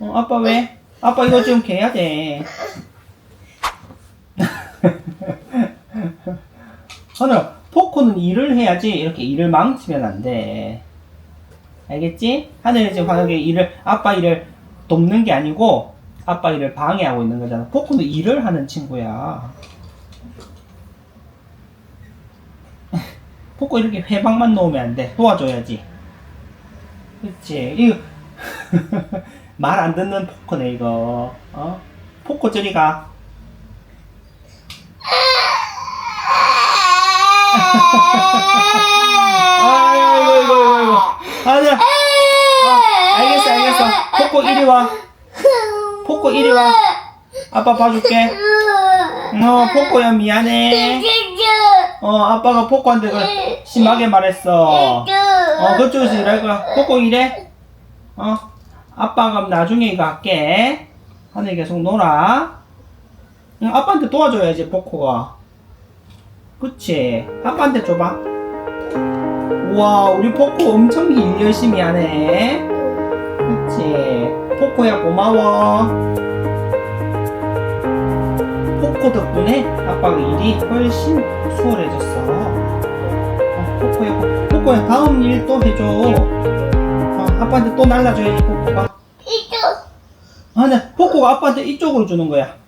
어, 아빠 왜? 아빠 이거 지금 개야 돼. 하늘아, 포코는 일을 해야지 이렇게 일을 망치면 안 돼. 알겠지? 하늘이 지금 방금 일을 아빠 일을 돕는 게 아니고 아빠 일을 방해하고 있는 거잖아. 포코는 일을 하는 친구야. 포코 이렇게 회방만 놓으면 안 돼. 도와줘야지. 그렇지. 이거 말 안 듣는 포코네 이거. 어? 포코 저리 가. 아이고 이거 이거 이거. 아니야. 어, 알겠어 알겠어. 포코 이리 와. 포코 이리 와. 아빠 봐줄게. 어 포코야 미안해. 어 아빠가 포코한테 그 심하게 말했어. 어 그쪽에서 일할. 포코 이래. 어 아빠가 나중에 할게. 하늘 계속 놀아. 응, 아빠한테 도와줘야지 포코가. 그치. 아빠한테 줘봐. 우와 우리 포코 엄청 일 열심히 하네. 그치. 포코야 고마워. 포코 덕분에 아빠가 일이 훨씬 수월해졌어. 어, 포코야, 고- 포코야, 다음 일 또 해줘. 어, 아빠한테 또 날라줘야지, 포코가. 아, 네, 포코가 아빠한테 이쪽으로 주는 거야.